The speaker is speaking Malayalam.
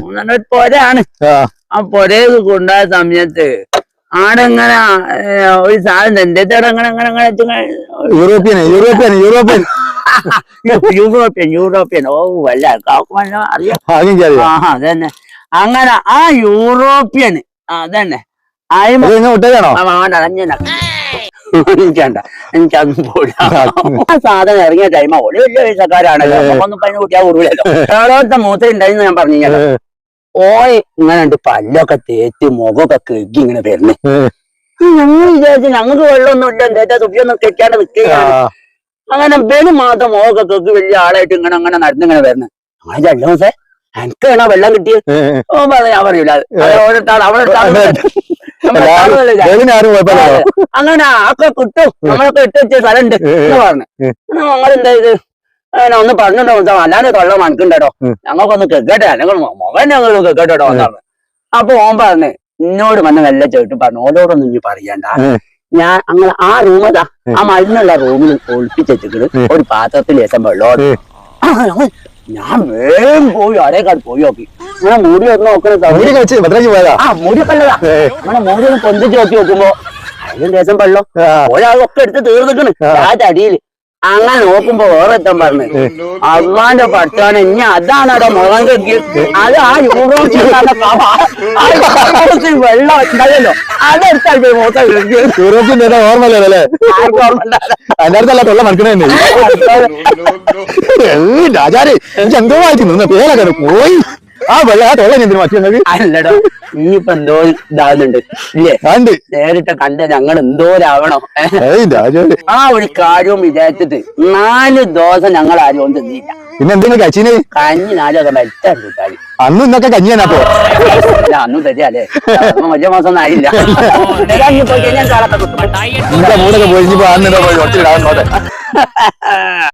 അങ്ങനെ ഒരു പൊരയാണ് ആ, ആ കൊണ്ടായ സമയത്ത് ആടെങ്ങനെ ഒരു സാധനം എന്റെ അങ്ങനെ അങ്ങനെ അങ്ങനെ European European European. European European. ഓ വല്ല അറിയാം. ആ അതന്നെ. അങ്ങനെ ആ യൂറോപ്യൻ അതന്നെ. ആയി ആ, വേണ്ട എനിക്കണ്ട എനിക്കന്ന് പോരാ. ആ സാധനം ഇറങ്ങിയ ടൈമാ ഒരു വലിയ പൈസക്കാരാണല്ലോ. ഒന്നും പതിന് കൂട്ടിയാ കൂടൂലല്ലോ ഏഴോത്തെ മൂത്ത ഉണ്ടായിരുന്നു ഞാൻ പറഞ്ഞു ഓയ് ഇങ്ങനെ ഉണ്ട് പല്ലൊക്കെ തേച്ച് മുഖമൊക്കെ കെക്കി ഇങ്ങനെ വരുന്നേ ഞങ്ങൾ വിചാരിച്ചു ഞങ്ങൾക്ക് വെള്ളമൊന്നും ഇല്ല. എന്താ തുപ്പിയൊന്നും കെട്ടിയാണ്ട് നിൽക്കുകയാണ് അങ്ങനെ ബലു മാത്രം മുഖമൊക്കെ കെക്കി വലിയ ആളായിട്ട് ഇങ്ങനെ അങ്ങനെ നടന്നിങ്ങനെ വരുന്നത് അങ്ങനെ ചെല്ലോ ദിവസം എനിക്കാണോ വെള്ളം കിട്ടിയത് ഓ പറയാ ഞാൻ പറയൂല. അവിടെ കുഴപ്പമില്ലല്ലോ അങ്ങനെ ഒക്കെ കിട്ടും. നമ്മളൊക്കെ ഇട്ട് വെച്ച സ്ഥലമുണ്ട് എന്ന് പറഞ്ഞു. ഞങ്ങളെന്തായത് ഞങ്ങൾ എന്താ ഇത്? അങ്ങനെ ഒന്ന് പറഞ്ഞിട്ടോ അല്ലാണ്ട് തൊള്ള മണക്കുണ്ടോ ഞങ്ങൾക്കൊന്ന് കേക്കട്ടെ. അല്ലെങ്കിൽ മുഖം ഞങ്ങൾ കേക്കട്ടോ എന്നാണ് അപ്പൊ ഓൻ പറഞ്ഞു എന്നോട് വന്ന് നല്ല ചേട്ടും പറഞ്ഞു ഓരോടൊന്നും ഇനി പറയണ്ട. ഞാൻ അങ്ങനെ ആ റൂം അതാ ആ മരുന്നുള്ള റൂമിൽ ഒളിപ്പിച്ചിട്ട് ഒരു പാത്രത്തിൽ ലേശം വെള്ളം ഉം. ആ, ഞങ്ങൾ- ഞാൻ വേഗം പോയി അരേക്കാട് പോയി നോക്കി. ഞാൻ മൂടി ഒന്ന് നോക്കണേ മുടി കഴിച്ച് ഭദ്രാജി പോയതാ? ആ മുടി ഏ, നമ്മളെ മൂടി ഒന്ന് പൊന്തിച്ച് നോക്കി നോക്കുമ്പോ അതിന് ദേശം പള്ളോ ഒരാളൊക്കെ എടുത്ത് തീർന്നിക്കണ് ആ. തടിയിൽ അങ്ങനെ നോക്കുമ്പോ വേറെ എത്താൻ പറഞ്ഞു. അള്ളാന്റെ പട്ടാണ് ഇനി അതാണ് അവിടെ മുളം കെക്കി അത് ആ യൂറോപ്പിൽ വെള്ളം ഉണ്ടായല്ലോ. അതെടുത്താൽ പോയി മൊത്തം കെക്കി. യൂറോപ്യൻ നേതാ ഓർമ്മല്ലേ അല്ലേ ആർക്കും ഓർമ്മ ഉണ്ടാവില്ല. അതിന്റെ അടുത്തല്ല തൊള്ള മണക്കണേ രാജാരെ എനിക്ക് എന്തോ ആയിട്ട് നിന്ന് പേരൊക്കെ പോയി. ആ വെള്ളം ആ തൊള്ള എന്തിനു നീ ഞങ്ങൾക്ക് അല്ലടോ ഇനിയിപ്പോ എന്തോ ഇതാകുന്നുണ്ട്. ഇല്ലേ? കണ്ട് നേരിട്ട് കണ്ട ഞങ്ങൾ എന്തോരാവണം. ആ ഒരു കാര്യവും വിചാരിച്ചിട്ട് നാല് ദോശ ഞങ്ങൾ ആരും ഒന്നും തിന്നില്ല പിന്നെ എന്തെങ്കിലും കഴിച്ചിന് കഞ്ഞി നാലൊക്കെ മരിച്ചാൽ കൂട്ടാളി. അന്ന് ഇന്നൊക്കെ കഞ്ഞിയാനപ്പോ ഇല്ല, അന്നും തരികയല്ലേ വലിയ മാസം ആയില്ല. ഞാൻ മൂടൊക്കെ പോയി ഇനിയിപ്പോ അന്നിട പോയി ഒത്തിരി